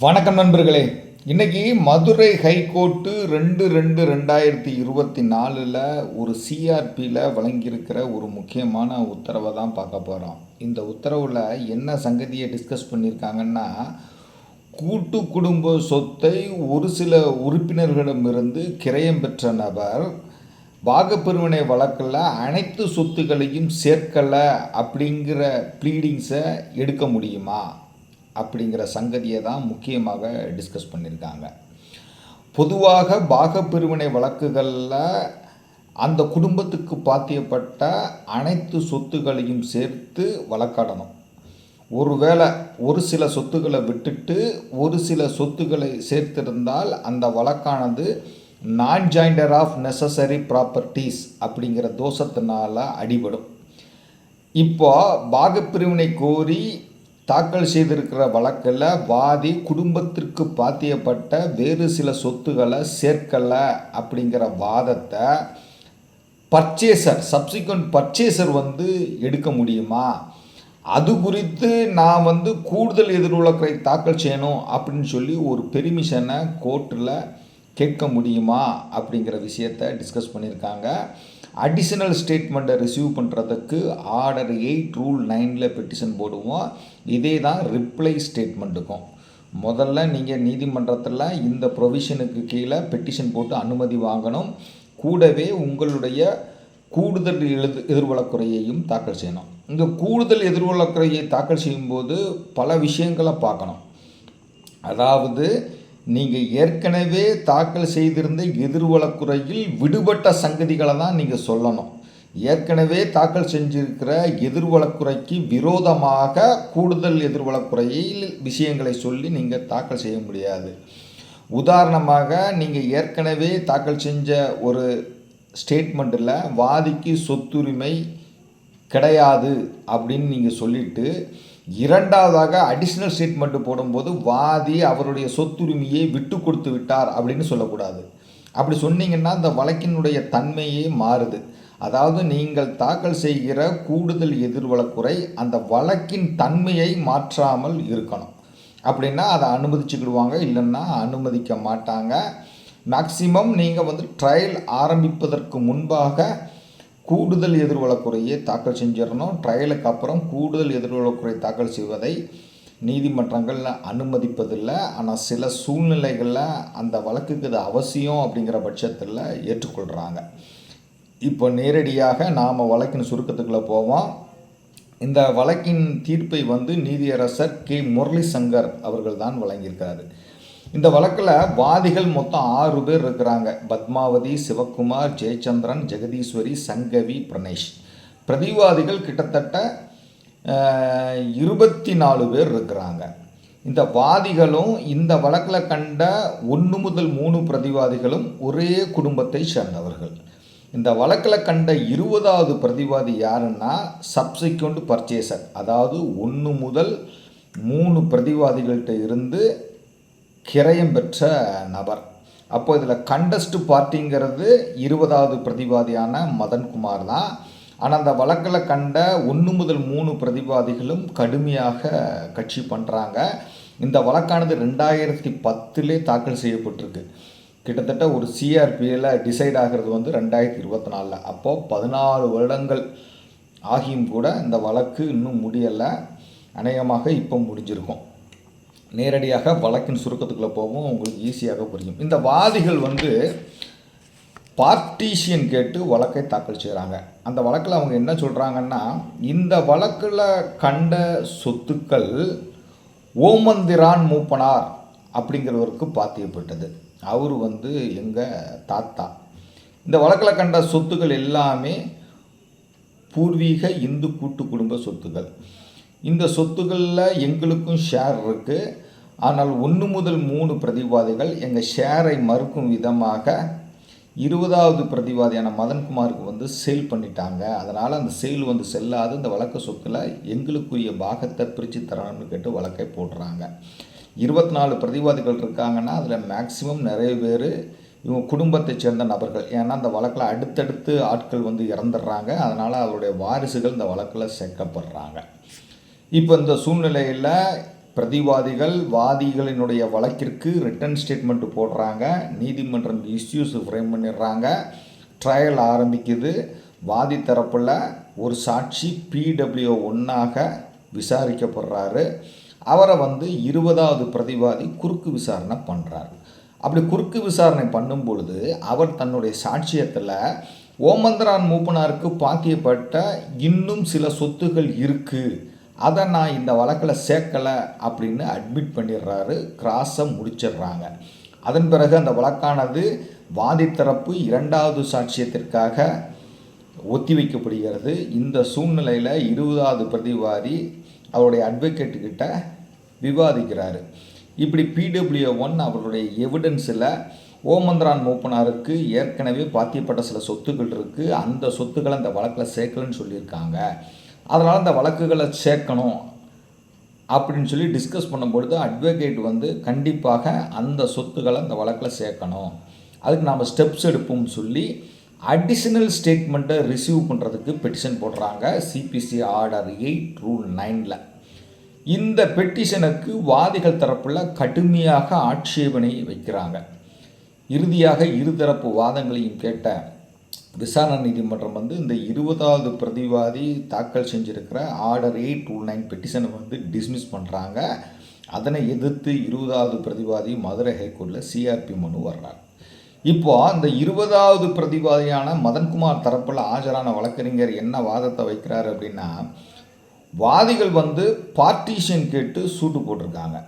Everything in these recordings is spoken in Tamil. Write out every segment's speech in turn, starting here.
வணக்கம் நண்பர்களே. இன்னைக்கு மதுரை ஹைகோர்ட்டு ரெண்டு ரெண்டு ரெண்டாயிரத்தி இருபத்தி நாலில் ஒரு சிஆர்பியில் வழங்கியிருக்கிற ஒரு முக்கியமான உத்தரவை தான் பார்க்க போகிறோம் இந்த உத்தரவில் என்ன சங்கதியை டிஸ்கஸ் பண்ணியிருக்காங்கன்னா கூட்டு குடும்ப சொத்தை ஒரு சில உறுப்பினர்களிடமிருந்து கிரயம் பெற்ற நபர் பாகப்பிரிவினை வழக்கில் அனைத்து சொத்துக்களையும் சேர்க்கலை அப்படிங்கிற ப்ளீடிங்ஸை எடுக்க முடியுமா? அப்படிங்கிற சங்கதியை தான் முக்கியமாக டிஸ்கஸ் பண்ணியிருக்காங்க. பொதுவாக பாகப்பிரிவினை வழக்குகளில் அந்த குடும்பத்துக்கு பாத்தியப்பட்ட அனைத்து சொத்துகளையும் சேர்த்து வழக்காடணும். ஒருவேளை ஒரு சில சொத்துக்களை விட்டுட்டு ஒரு சில சொத்துக்களை சேர்த்திருந்தால் அந்த வழக்கானது நான் ஜாயிண்டர் ஆஃப் நெசசரி ப்ராப்பர்ட்டிஸ் அப்படிங்கிற தோஷத்தினால் அடிபடும். இப்போ பாகப்பிரிவினை கோரி தாக்கல் செய்திருக்கிற வழக்கில் வாதி குடும்பத்திற்கு பாத்தியப்பட்ட வேறு சில சொத்துக்களை சேர்க்கலை அப்படிங்கிற வாதத்தை பர்ச்சேசர் சப்சிக்வெண்ட் பர்ச்சேசர் வந்து எடுக்க முடியுமா? அது குறித்து நான் வந்து கூடுதல் எதிர்வழக்கை தாக்கல் செய்யணும் அப்படின்னு சொல்லி ஒரு பெர்மிஷனை கோர்ட்டில் கேட்க முடியுமா அப்படிங்கிற விஷயத்தை டிஸ்கஸ் பண்ணியிருக்காங்க. அடிஷனல் ஸ்டேட்மெண்ட்டை ரிசீவ் பண்ணுறதுக்கு ஆர்டர் எயிட் ரூல் நைனில் பெட்டிஷன் போடுவோம். இதே தான் ரிப்ளை ஸ்டேட்மெண்ட்டுக்கும் முதல்ல நீங்கள் நீதிமன்றத்தில் இந்த ப்ரொவிஷனுக்கு கீழே பெட்டிஷன் போட்டு அனுமதி வாங்கணும். கூடவே உங்களுடைய கூடுதல் எழுது எதிர்வழக்குறையையும் தாக்கல் செய்யணும். இந்த கூடுதல் எதிர்வழக்குறையை தாக்கல் செய்யும்போது பல விஷயங்களை பார்க்கணும். அதாவது நீங்கள் ஏற்கனவே தாக்கல் செய்திருந்த எதிர்வழக்குறையில் விடுபட்ட சங்கதிகளை தான் நீங்கள் சொல்லணும். ஏற்கனவே தாக்கல் செஞ்சிருக்கிற எதிர்வழக்குறைக்கு விரோதமாக கூடுதல் எதிர்வழக்குறையில் விஷயங்களை சொல்லி நீங்கள் தாக்கல் செய்ய முடியாது. உதாரணமாக நீங்கள் ஏற்கனவே தாக்கல் செஞ்ச ஒரு ஸ்டேட்மெண்ட்டில் வாதிக்கு சொத்துரிமை கிடையாது அப்படின்னு நீங்கள் சொல்லிவிட்டு இரண்டாவதாக அடிஷ்னல் ஸ்டேட்மெண்ட் போடும்போது வாதி அவருடைய சொத்துரிமையை விட்டு கொடுத்து விட்டார் அப்படின்னு சொல்லக்கூடாது. அப்படி சொன்னீங்கன்னா அந்த வழக்கினுடைய தன்மையே மாறுது. அதாவது நீங்கள் தாக்கல் செய்கிற கூடுதல் எதிர்வழக்குறை அந்த வழக்கின் தன்மையை மாற்றாமல் இருக்கணும். அப்படின்னா அதை அனுமதிச்சுக்கிடுவாங்க இல்லைன்னா அனுமதிக்க மாட்டாங்க. மேக்சிமம் நீங்கள் வந்து ட்ரையல் ஆரம்பிப்பதற்கு முன்பாக கூடுதல் எதிர்வழக்குறையை தாக்கல் செஞ்சிடணும். ட்ரையலுக்கு அப்புறம் கூடுதல் எதிர்வழக்குறை தாக்கல் செய்வதை நீதிமன்றங்களில் அனுமதிப்பதில்லை. ஆனால் சில சூழ்நிலைகளில் அந்த வழக்குக்கு இது அவசியம் அப்படிங்கிற பட்சத்தில் ஏற்றுக்கொள்கிறாங்க இப்போ நேரடியாக நாம் வழக்கின் சுருக்கத்துக்குள்ளே போவோம். இந்த வழக்கின் தீர்ப்பை வந்து நீதியரசர் கே. முரளி சங்கர் அவர்கள் தான் வழங்கியிருக்கிறார். இந்த வழக்கில் வாதிகள் மொத்தம் ஆறு பேர் இருக்கிறாங்க. பத்மாவதி சிவக்குமார் ஜெயச்சந்திரன் ஜெகதீஸ்வரி சங்கவி பிரணேஷ் பிரதிவாதிகள் கிட்டத்தட்ட இருபத்தி நாலு பேர் இருக்கிறாங்க. இந்த வாதிகளும் இந்த வழக்கில் கண்ட ஒன்று முதல் மூணு பிரதிவாதிகளும் ஒரே குடும்பத்தை சேர்ந்தவர்கள். இந்த வழக்கில் கண்ட இருபதாவது பிரதிவாதி யாருன்னா சப்சிக்வெண்ட் பர்ச்சேசர். அதாவது ஒன்று முதல் மூணு பிரதிவாதிகள்கிட்ட இருந்து கிரயம் பெற்ற நபர். அப்போ இதில் கண்டஸ்ட் பார்ட்டிங்கிறது இருபதாவது பிரதிவாதியான மதன்குமார் தான். ஆனால் அந்த வழக்கில் கண்ட ஒன்று முதல் மூணு பிரதிவாதிகளும் கடுமையாக கட்சி பண்ணுறாங்க இந்த வழக்கானது ரெண்டாயிரத்தி பத்திலே தாக்கல் செய்யப்பட்டிருக்கு. கிட்டத்தட்ட ஒரு சிஆர்பியில் டிசைட் ஆகிறது வந்து ரெண்டாயிரத்தி இருபத்தி நாலில் அப்போது பதினாலு வருடங்கள் ஆகியும் கூட இந்த வழக்கு இன்னும் முடியலை. அநேகமாக இப்போ முடிஞ்சிருக்கும். நேரடியாக வழக்கின் சுருக்கத்துக்குள்ளே போகும் உங்களுக்கு ஈஸியாக புரியும். இந்த வாதிகள் வந்து பார்ட்டீஷியன் கேட்டு வழக்கை தாக்கல் செய்கிறாங்க அந்த வழக்கில் அவங்க என்ன சொல்கிறாங்கன்னா இந்த வழக்கில் கண்ட சொத்துக்கள் ஓமந்திரான் மூப்பனார் அப்படிங்கிறவருக்கு பாத்தியப்பட்டது. அவர் வந்து எங்கள் தாத்தா. இந்த வழக்கில் கண்ட சொத்துக்கள் எல்லாமே பூர்வீக இந்து கூட்டு குடும்ப சொத்துக்கள். இந்த சொத்துக்களில் எங்களுக்கும் ஷேர் இருக்குது ஆனால் ஒன்று முதல் மூணு பிரதிவாதிகள் எங்கள் ஷேரை மறுக்கும் விதமாக இருபதாவது பிரதிவாதியான மதன்குமாருக்கு வந்து சேல் பண்ணிட்டாங்க. அதனால் அந்த சேல் வந்து செல்லாது. இந்த வழக்கு சொத்தில் எங்களுக்குரிய பாகத்தை பிரித்து தரணும்னு கேட்டு வழக்கை போடுறாங்க. இருபத்தி நாலு பிரதிவாதிகள் இருக்காங்கன்னா அதில் மேக்சிமம் நிறைய பேர் இவங்க குடும்பத்தை சேர்ந்த நபர்கள். ஏன்னா அந்த வழக்கில் அடுத்தடுத்து ஆட்கள் வந்து இறந்துடுறாங்க. அதனால் அவருடைய வாரிசுகள் இந்த வழக்கில் சேர்க்கப்படுறாங்க. இப்போ இந்த சூழ்நிலையில் பிரதிவாதிகள் வாதிகளினுடைய வழக்கிற்கு ரிட்டன் ஸ்டேட்மெண்ட் போடுறாங்க. நீதிமன்றம் இஷ்யூஸ் ஃப்ரேம் பண்ணிடுறாங்க. ட்ரையல் ஆரம்பிக்குது. வாதி தரப்பில் ஒரு சாட்சி பிடபிள்யூ ஒன்றாக விசாரிக்கப்படுறாரு. அவரை வந்து இருபதாவது பிரதிவாதி குறுக்கு விசாரணை பண்ணுறாரு அப்படி குறுக்கு விசாரணை பண்ணும் பொழுது அவர் தன்னுடைய சாட்சியத்தில் ஓமந்தரான் மூப்பனாருக்கு பாக்கியப்பட்ட இன்னும் சில சொத்துகள் இருக்குது அதை நான் இந்த வழக்கில் சேர்க்கலை அப்படின்னு அட்மிட் பண்ணிடுறாரு. கிராஸை முடிச்சிடுறாங்க. அதன் பிறகு அந்த வழக்கானது வாதித்தரப்பு இரண்டாவது சாட்சியத்திற்காக ஒத்திவைக்கப்படுகிறது. இந்த சூழ்நிலையில் இருபதாவது பிரதிவாதி அவருடைய அட்வொகேட்டுக்கிட்ட விவாதிக்கிறாரு. இப்படி பிடபிள்யூ ஒன் அவருடைய எவிடன்ஸில் ஓமந்திரான் மூப்பனாருக்கு ஏற்கனவே பாத்தியப்பட்ட சில சொத்துக்கள் இருக்குது அந்த சொத்துக்களை அந்த வழக்கில் சேர்க்கலன்னு சொல்லியிருக்காங்க. அதனால் அந்த வழக்குகளை சேர்க்கணும் அப்படின்னு சொல்லி டிஸ்கஸ் பண்ணும்பொழுது அட்வொகேட் வந்து கண்டிப்பாக அந்த சொத்துக்களை அந்த வழக்கில் சேர்க்கணும். அதுக்கு நாம் ஸ்டெப்ஸ் எடுப்போம்னு சொல்லி அடிஷனல் ஸ்டேட்மெண்ட்டை ரிசீவ் பண்ணுறதுக்கு பெட்டிஷன் போடுறாங்க சிபிசி ஆர்டர் எயிட் ரூல் நைனில் இந்த பெட்டிஷனுக்கு வாதிகள் தரப்பில் கடுமையாக ஆட்சேபனை வைக்கிறாங்க. இறுதியாக இருதரப்பு வாதங்களையும் கேட்ட விசாரணை நீதிமன்றம் வந்து இந்த இருபதாவது பிரதிவாதி தாக்கல் செஞ்சுருக்கிற ஆர்டர் எயிட் டூ நைன் பெட்டிஷனை வந்து டிஸ்மிஸ் பண்ணுறாங்க அதனை எதிர்த்து இருபதாவது பிரதிவாதி மதுரை ஹைகோர்ட்டில் சிஆர்பி மனு வர்றார். இப்போ அந்த இருபதாவது பிரதிவாதியான மதன்குமார் தரப்பில் ஆஜரான வழக்கறிஞர் என்ன வாதத்தை வைக்கிறார் அப்படின்னா வாதிகள் வந்து பார்ட்டிஷன் கேட்டு சூட்டு போட்டிருக்காங்க.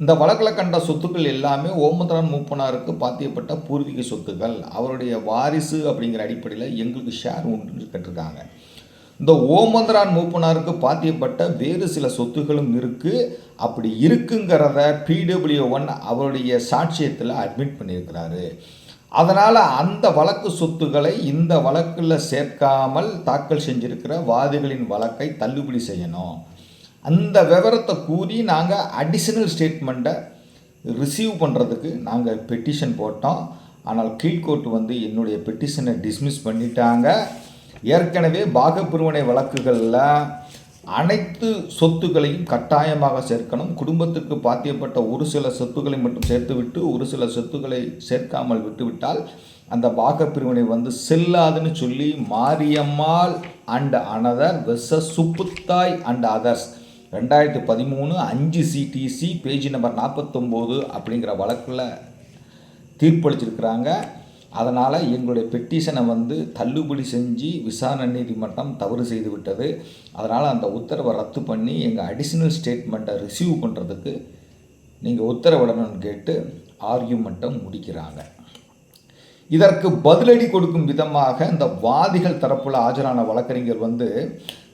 இந்த வழக்கில் கண்ட சொத்துக்கள் எல்லாமே ஓமந்தரன் மூப்பனாருக்கு பாத்தியப்பட்ட பூர்வீக சொத்துக்கள். அவருடைய வாரிசு அப்படிங்கிற அடிப்படையில் எங்களுக்கு ஷேர் உண்டு கேட்டிருக்காங்க. இந்த ஓமந்தரான் மூப்பனாருக்கு பாத்தியப்பட்ட வேறு சில சொத்துகளும் இருக்குது அப்படி இருக்குங்கிறத பிடபிள்யூ ஒன் அவருடைய சாட்சியத்தில் அட்மிட் பண்ணியிருக்கிறாரு. அதனால் அந்த வழக்கு சொத்துக்களை இந்த வழக்கில் சேர்க்காமல் தாக்கல் செஞ்சிருக்கிற வாதிகளின் வழக்கை தள்ளுபடி செய்யணும். அந்த விவரத்தை கூறி நாங்கள் அடிஷனல் ஸ்டேட்மெண்ட்டை ரிசீவ் பண்ணுறதுக்கு நாங்கள் பெட்டிஷன் போட்டோம். ஆனால் கீழ்கோர்ட் வந்து என்னுடைய பெட்டிஷனை டிஸ்மிஸ் பண்ணிட்டாங்க. ஏற்கனவே பாகப்பிரிவினை வழக்குகளில் அனைத்து சொத்துக்களையும் கட்டாயமாக சேர்க்கணும். குடும்பத்துக்கு பாத்தியப்பட்ட ஒரு சில சொத்துக்களை மட்டும் சேர்த்துவிட்டு ஒரு சில சொத்துக்களை சேர்க்காமல் விட்டுவிட்டால் அந்த பாகப்பிரிவினை வந்து செல்லாதுன்னு சொல்லி Mariammal and another வெச Subbuthai and others ரெண்டாயிரத்தி பதிமூணு அஞ்சு சிடிசி பேஜ் நம்பர் நாற்பத்தொம்போது அப்படிங்கிற வழக்கில் தீர்ப்பளிச்சிருக்கிறாங்க. அதனால் எங்களுடைய பெட்டிஷனை வந்து தள்ளுபடி செஞ்சு விசாரணை நீதிமன்றம் தவறு செய்து விட்டது அதனால் அந்த உத்தரவை ரத்து பண்ணி எங்கள் அடிஷ்னல் ஸ்டேட்மெண்ட்டை ரிசீவ் பண்ணுறதுக்கு நீங்கள் உத்தரவிடணும்னு கேட்டு ஆர்கியூமெண்ட்டை முடிக்கிறாங்க. இதற்கு பதிலடி கொடுக்கும் விதமாக இந்த வாதிகள் தரப்பில் ஆஜரான வழக்கறிஞர் வந்து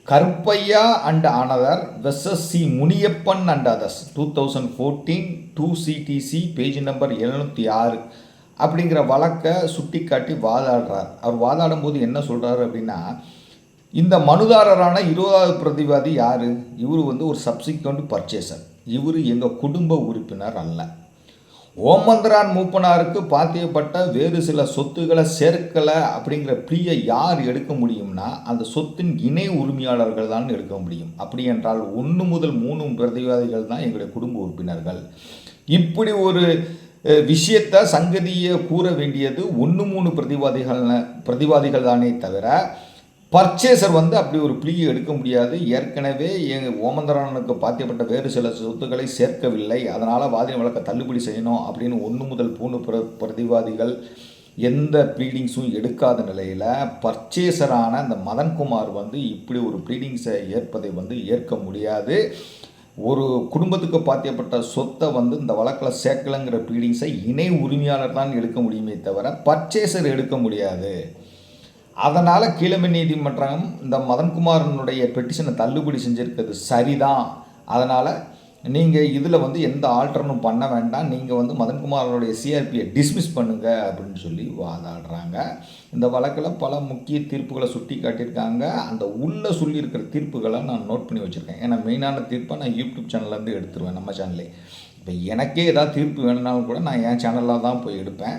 Karuppaiya and another vs C Muniyappan and others two thousand fourteen two CTC page number எழுநூற்றி ஆறு. அப்படிங்கிற வழக்கை சுட்டி காட்டி வாதாடுறார். அவர் வாதாடும் போது என்ன சொல்கிறாரு அப்படின்னா இந்த மனுதாரரான இருபதாவது பிரதிவாதி யார்? இவர் வந்து ஒரு சப்சிக்வெண்ட் பர்ச்சேசர் இவர் எங்கள் குடும்ப உறுப்பினர் அல்ல. ஓமந்தரான் மூப்பனாருக்கு பாத்தியப்பட்ட வேறு சில சொத்துக்களை சேர்க்கலை அப்படிங்கிற பிரியை யார் எடுக்க முடியும்னா அந்த சொத்தின் இணை உரிமையாளர்கள் தான் எடுக்க முடியும். அப்படி என்றால் ஒன்று முதல் மூணு பிரதிவாதிகள் தான் எங்களுடைய குடும்ப உறுப்பினர்கள். இப்படி ஒரு விஷயத்தை சங்கதியை கூற வேண்டியது ஒன்று மூணு பிரதிவாதிகள் பிரதிவாதிகள் தானே தவிர பர்ச்சேசர் வந்து அப்படி ஒரு பிளியை எடுக்க முடியாது. ஏற்கனவே எங்கள் ஓமந்தரானனுக்கு பாத்தியப்பட்ட வேறு சில சொத்துக்களை சேர்க்கவில்லை. அதனால் வாதின வழக்கை தள்ளுபடி செய்யணும் அப்படின்னு ஒன்று முதல் பூணு பிர பிரதிவாதிகள் எந்த ப்ளீடிங்ஸும் எடுக்காத நிலையில் பர்ச்சேசரான அந்த மதன்குமார் வந்து இப்படி ஒரு ப்ளீடிங்ஸை ஏற்பதை வந்து ஏற்க முடியாது. ஒரு குடும்பத்துக்கு பாத்தியப்பட்ட சொத்தை வந்து இந்த வழக்கில் சேர்க்கலைங்கிற ப்ளீடிங்ஸை இணை உரிமையாளர் தான் எடுக்க முடியுமே தவிர பர்ச்சேசர் எடுக்க முடியாது. அதனால் கீழமை நீதிமன்றம் இந்த மதன்குமாரனுடைய பெட்டிஷனை தள்ளுபடி செஞ்சுருக்கிறது சரிதான். அதனால் நீங்கள் இதில் வந்து எந்த ஆல்டர்னும் பண்ண வேண்டாம். நீங்கள் வந்து மதன்குமாரனுடைய சிஆர்பியை டிஸ்மிஸ் பண்ணுங்கள் அப்படின்னு சொல்லி வாதாடுறாங்க. இந்த வழக்கில் பல முக்கிய தீர்ப்புகளை சுட்டி காட்டியிருக்காங்க. அந்த உள்ளே சொல்லியிருக்கிற தீர்ப்புகளை நான் நோட் பண்ணி வச்சுருக்கேன். ஏன்னா மெயினான தீர்ப்பை நான் யூடியூப் சேனல்லேருந்து எடுத்துருவேன் நம்ம சேனல்லே இப்போ எனக்கே ஏதாவது தீர்ப்பு வேணுனாலும் கூட நான் என் சேனலில் தான் போய் எடுப்பேன்.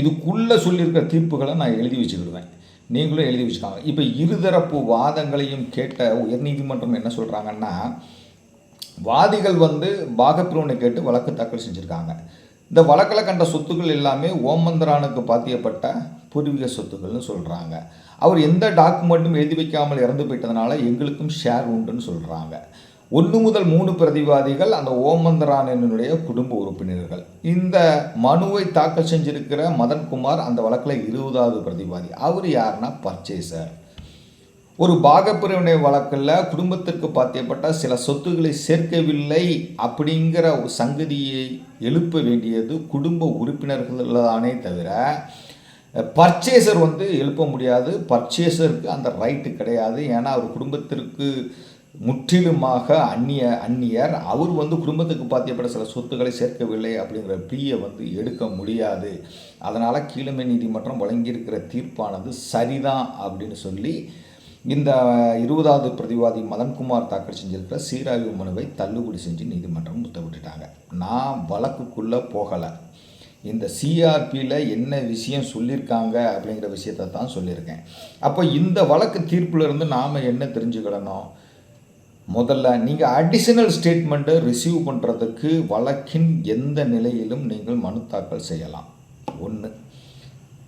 இதுக்குள்ளே சொல்லியிருக்கிற தீர்ப்புகளை நான் எழுதி வச்சுக்கிடுவேன். நீங்களும் எழுதி வச்சுக்காங்க. இப்போ இருதரப்பு வாதங்களையும் கேட்ட உயர்நீதிமன்றம் என்ன சொல்கிறாங்கன்னா வாதிகள் வந்து பாகப்பிரிவினை கேட்டு வழக்கு தாக்கல் செஞ்சுருக்காங்க. இந்த வழக்கில் கண்ட சொத்துக்கள் எல்லாமே ஓமந்தரானுக்கு பாத்தியப்பட்ட பூர்வீக சொத்துக்கள்னு சொல்கிறாங்க அவர் எந்த டாக்குமெண்ட்டும் எழுதி வைக்காமல் இறந்து போயிட்டதுனால எங்களுக்கும் ஷேர் உண்டுன்னு சொல்கிறாங்க ஒன்று முதல் மூணு பிரதிவாதிகள் அந்த ஓமந்தரானனுடைய குடும்ப உறுப்பினர்கள். இந்த மனுவை தாக்கல் செஞ்சிருக்கிற மதன்குமார் அந்த வழக்கில் இருபதாவது பிரதிவாதி. அவர் யாருன்னா பர்ச்சேசர். ஒரு பாகப்பிரிவினை வழக்கில் குடும்பத்திற்கு பாத்தியப்பட்ட சில சொத்துக்களை சேர்க்கவில்லை அப்படிங்கிற ஒரு சங்கதியை எழுப்ப வேண்டியது குடும்ப உறுப்பினர்கள் தானே தவிர பர்ச்சேசர் வந்து எழுப்ப முடியாது. பர்ச்சேசருக்கு அந்த ரைட்டு கிடையாது. ஏன்னா அவர் குடும்பத்திற்கு முற்றிலுமாக அந்நிய அந்நியர். அவர் வந்து குடும்பத்துக்கு பாத்தியப்பட சில சொத்துக்களை சேர்க்கவில்லை அப்படிங்கிற பிரியை வந்து எடுக்க முடியாது. அதனால் கீழமை நீதிமன்றம் வழங்கியிருக்கிற தீர்ப்பானது சரிதான் அப்படின்னு சொல்லி இந்த இருபதாவது பிரதிவாதி மதன்குமார் தாக்கல் செஞ்சிருக்கிற சீராய்வு மனுவை தள்ளுபடி செஞ்சு நீதிமன்றம் உத்தரவிட்டுட்டாங்க. நான் வழக்குக்குள்ளே போகலை. இந்த சிஆர்பியில் என்ன விஷயம் சொல்லியிருக்காங்க அப்படிங்கிற விஷயத்தை தான் சொல்லியிருக்கேன். அப்போ இந்த வழக்கு தீர்ப்பிலிருந்து நாம் என்ன தெரிஞ்சுக்கிடணும்? முதல்ல நீங்கள் அடிஷனல் ஸ்டேட்மெண்ட்டை ரிசீவ் பண்ணுறதுக்கு வழக்கின் எந்த நிலையிலும் நீங்கள் மனு தாக்கல் செய்யலாம். ஒன்று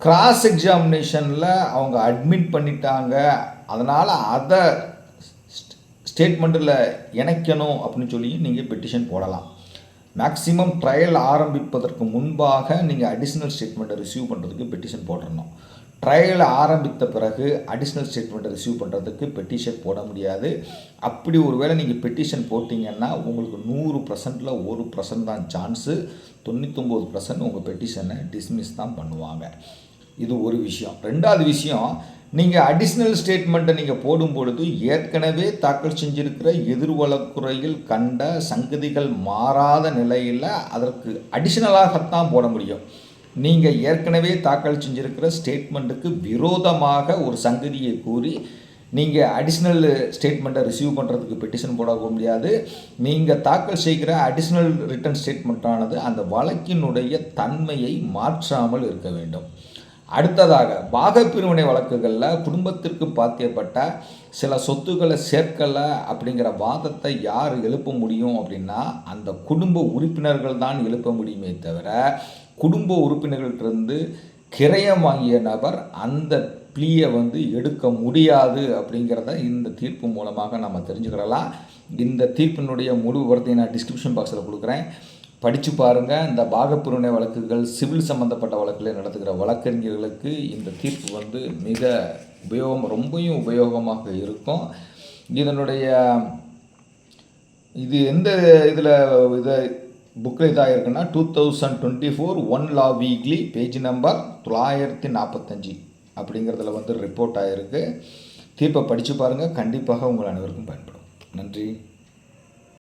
கிராஸ் எக்ஸாமினேஷனில் அவங்க அட்மிட் பண்ணிட்டாங்க. அதனால் அதை ஸ்டேட்மெண்ட்டில் இணைக்கணும் அப்படின்னு சொல்லி நீங்கள் பெட்டிஷன் போடலாம். மேக்ஸிமம் ட்ரையல் ஆரம்பிப்பதற்கு முன்பாக நீங்கள் அடிஷ்னல் ஸ்டேட்மெண்ட்டை ரிசீவ் பண்ணுறதுக்கு பெட்டிஷன் போடணும் ட்ரையல் ஆரம்பித்த பிறகு அடிஷ்னல் ஸ்டேட்மெண்ட்டை ரிசீவ் பண்ணுறதுக்கு பெட்டிஷன் போட முடியாது. அப்படி ஒரு வேளை நீங்கள் பெட்டிஷன் போட்டிங்கன்னா உங்களுக்கு நூறு பர்சன்டில் ஒரு பர்சன்ட் தான் சான்ஸு தொண்ணூத்தொம்பது பர்சன்ட் உங்கள் பெட்டிஷனை டிஸ்மிஸ் தான் பண்ணுவாங்க. இது ஒரு விஷயம். ரெண்டாவது விஷயம் நீங்கள் அடிஷ்னல் ஸ்டேட்மெண்ட்டை நீங்கள் போடும் பொழுது ஏற்கனவே தாக்கல் செஞ்சிருக்கிற எதிர்வழக்குறையில் கண்ட சங்கதிகள் மாறாத நிலையில் அதற்கு அடிஷ்னலாகத்தான் போட முடியும். நீங்கள் ஏற்கனவே தாக்கல் செஞ்சிருக்கிற ஸ்டேட்மெண்ட்டுக்கு விரோதமாக ஒரு சங்கதியை கூறி நீங்கள் அடிஷ்னல் ஸ்டேட்மெண்ட்டை ரிசீவ் பண்ணுறதுக்கு பெட்டிஷன் போட முடியாது. நீங்கள் தாக்கல் செய்கிற அடிஷ்னல் ரிட்டர்ன் ஸ்டேட்மெண்ட்டானது அந்த வழக்கினுடைய தன்மையை மாற்றாமல் இருக்க வேண்டும். அடுத்ததாக பாகப்பிரிவினை வழக்குகளில் குடும்பத்திற்கு பாத்தியப்பட்ட சில சொத்துக்களை சேர்க்கலை அப்படிங்கிற வாதத்தை யார் எழுப்ப முடியும் அப்படின்னா அந்த குடும்ப உறுப்பினர்கள் தான் எழுப்ப முடியுமே தவிர குடும்ப உறுப்பினர்கள்டிருந்து கிரயம் வாங்கிய நபர் அந்த ப்ளீயை வந்து எடுக்க முடியாது அப்படிங்கிறத இந்த தீர்ப்பு மூலமாக நம்ம தெரிஞ்சுக்கிடலாம் இந்த தீர்ப்பினுடைய முழு விவரத்தை நான் டிஸ்கிரிப்ஷன் பாக்ஸில் கொடுக்குறேன். படித்து பாருங்கள் இந்த பாகப்பிரிவினை வழக்குகள் சிவில் சம்மந்தப்பட்ட வழக்குகளை நடத்துகிற வழக்கறிஞர்களுக்கு இந்த தீர்ப்பு வந்து மிக உபயோகம் ரொம்பவும் உபயோகமாக இருக்கும். இதனுடைய இது எந்த இதில் இதை புக்கில் இதாக இருக்குன்னா two thousand twenty four one law weekly page number தொள்ளாயிரத்தி நாற்பத்தஞ்சு அப்படிங்கிறதுல வந்து ரிப்போர்ட் ஆகிருக்கு தீர்ப்பை படித்து பாருங்கள் கண்டிப்பாக உங்கள் அனைவருக்கும் பயன்படும். நன்றி.